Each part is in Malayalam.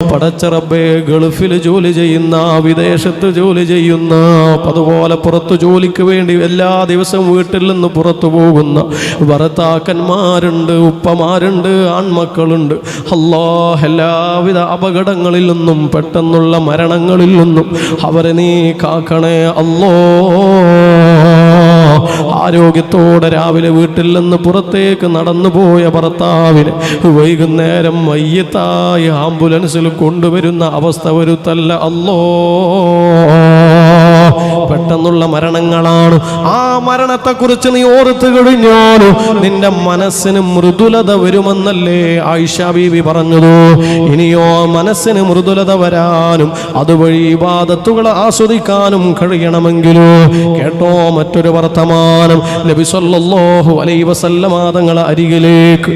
പടച്ചറബേ ഗൾഫിൽ ജോലി ചെയ്യുന്ന വിദേശത്ത് ജോലി ചെയ്യുന്ന അതുപോലെ പുറത്തു ജോലിക്ക് വേണ്ടി എല്ലാ ദിവസവും വീട്ടിൽ നിന്ന് പുറത്തു പോകുന്ന ഭർത്താക്കന്മാരുണ്ട് ഉപ്പമാരുണ്ട് ആൺമക്കളുണ്ട്. അല്ലാ എല്ലാവിധ അപകടങ്ങളിൽ നിന്നും പെട്ടെന്നുള്ള മരണങ്ങളിൽ നിന്നും അവരെ നീ കാക്കണേ അല്ലോ ആരോഗ്യത്തോടെ രാവിലെ വീട്ടിൽ നിന്ന് പുറത്തേക്ക് നടന്നു പോയ ഭർത്താവിന് വൈകുന്നേരം മയ്യത്തായി ആംബുലൻസിൽ കൊണ്ടുവരുന്ന അവസ്ഥ വരുത്തല്ല. അല്ലോ പെട്ടെന്നുള്ള മരണങ്ങളാണ്. ആ മരണത്തെക്കുറിച്ച് നീ ഓർത്ത് കഴിഞ്ഞാലോ നിന്റെ മനസ്സിന് മൃദുലത വരുമെന്നല്ലേ ആയിഷ ബീവി പറഞ്ഞതു. ഇനിയോ മനസ്സിന് മൃദുലത വരാനും അതുവഴി ഇബാദത്തുകൾ ആസ്വദിക്കാനും കഴിയണമെങ്കിലോ? കേട്ടോ മറ്റൊരു വർത്തമാനം. നബി സല്ലല്ലാഹു അലൈഹി വസല്ലമ തങ്ങളെ അരികിലേക്ക്.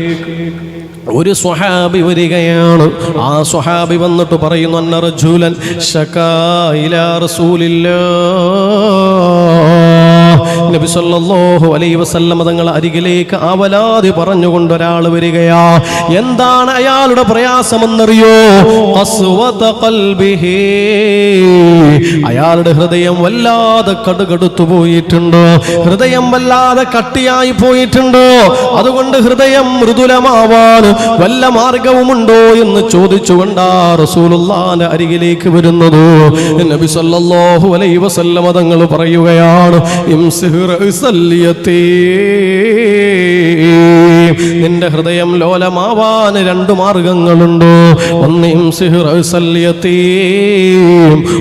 ഒരു സ്വഹാബി വരികയാണ്. ആ സ്വഹാബി വന്നിട്ട് പറയുന്നു അന്ന റജുലൻ ശകാ ഇലാ റസൂലില്ലാ നബി സല്ലല്ലാഹു അലൈഹി വസല്ലം തങ്ങൾ അരികിലേക്ക് അവലാതി പറഞ്ഞുകൊണ്ട് ഒരാൾ വരികയാ. എന്താണ് അയാളുടെ പ്രയാസമെന്നറിയോ? അസ്വത ഖൽബിഹി. അയാളുടെ ഹൃദയം വല്ലാതെ കടുകടുത്തു പോയിട്ടുണ്ടോ? ഹൃദയം വല്ലാതെ കട്ടിയായി പോയിട്ടുണ്ടോ? അതുകൊണ്ട് ഹൃദയം മൃദുലമാവാൻ വല്ല മാർഗവുമുണ്ടോ എന്ന് ചോദിച്ചുകൊണ്ടാ റസൂലുള്ളാന്റെ അരികിലേക്ക് വരുന്നത്. നബി സല്ലല്ലാഹു അലൈഹി വസല്ലമ തങ്ങൾ പറയുകയാണ് ഇംസിഹ് റഅ്സല്യത്തീ. നിന്റെ ഹൃദയം ലോലമാവാൻ രണ്ട് മാർഗങ്ങളുണ്ട്? ഒന്ന്.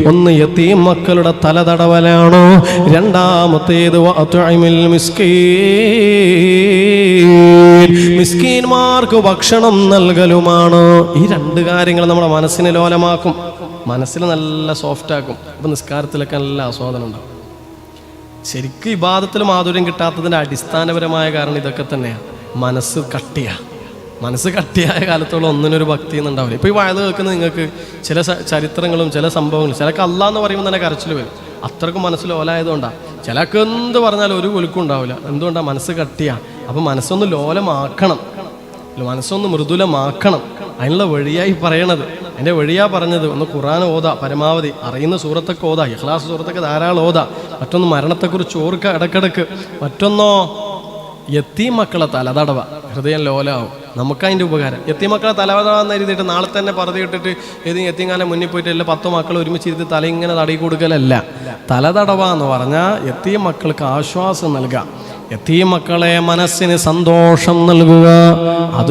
ഒന്ന് യത്തീം മക്കളുടെ തലതടവലാണ്? രണ്ടാമത്തേത് മിസ്കീൻമാർക്ക് ഭക്ഷണം നൽകലുമാണ്? ഈ രണ്ട് കാര്യങ്ങൾ നമ്മുടെ മനസ്സിനെ ലോലമാക്കും. മനസ്സിന് നല്ല സോഫ്റ്റ് ആക്കും അപ്പൊ നിസ്കാരത്തിലൊക്കെ നല്ല ആസ്വാദനം ഉണ്ടാവും. ശരിക്കും ഇബാദത്തിൽ മാധുര്യം കിട്ടാത്തതിന്റെ അടിസ്ഥാനപരമായ കാരണം ഇതൊക്കെ തന്നെയാണ്. മനസ്സ് കട്ടിയ. മനസ്സ് കട്ടിയായ കാലത്തോളം ഒന്നിനൊരു ഭക്തി ഒന്നും ഉണ്ടാവില്ല ഇപ്പോൾ ഈ വായന കേൾക്കുന്ന നിങ്ങൾക്ക് ചില ചരിത്രങ്ങളും ചില സംഭവങ്ങളും ചിലക്ക് അല്ല എന്ന് പറയുമ്പോൾ തന്നെ കരച്ചിൽ വരും. അത്രക്കും മനസ്സിൽ ഓലായതുകൊണ്ടാണ് ചിലക്ക് എന്ത് പറഞ്ഞാലും ഒരു ഒലുക്കും ഉണ്ടാവില്ല. എന്തുകൊണ്ടാണ് മനസ്സ് കട്ടിയാ. അപ്പം മനസ്സൊന്ന് ലോലമാക്കണം. മനസ്സൊന്ന് മൃദുലമാക്കണം. അതിനുള്ള വഴിയായി പറയണത്. അതിന്റെ വഴിയാ പറഞ്ഞത്. ഒന്ന് ഖുറാൻ ഓത പരമാവധി. അറിയുന്ന സൂറത്തൊക്കെ ഓതാ. ഇഖ്ലാസ് സൂറത്തൊക്കെ ധാരാളം ഓതാ. മറ്റൊന്ന് മരണത്തെക്കുറിച്ച് ഓർക്കുക ഇടക്കിടക്ക്. മറ്റൊന്നോ എത്തി മക്കളെ തലതടവ ഹൃദയം ലോലാവും. നമുക്കതിന്റെ ഉപകാരം. എത്തി മക്കളെ തലതടവെന്ന് എഴുതിയിട്ട് നാളെ തന്നെ പറതി ഇട്ടിട്ട് ഏതെങ്കിലും എത്തിങ്ങാനെ മുന്നിൽ പോയിട്ട് എല്ലാ പത്ത് മക്കൾ ഒരുമിച്ച് ഇരുത്തി തല ഇങ്ങനെ തടി കൊടുക്കലല്ല. തലതടവ എന്ന് പറഞ്ഞാൽ എത്തിയ മക്കൾക്ക് ആശ്വാസം നൽകുക എത്തിയ മക്കളെ മനസ്സിന് സന്തോഷം നൽകുക. അത്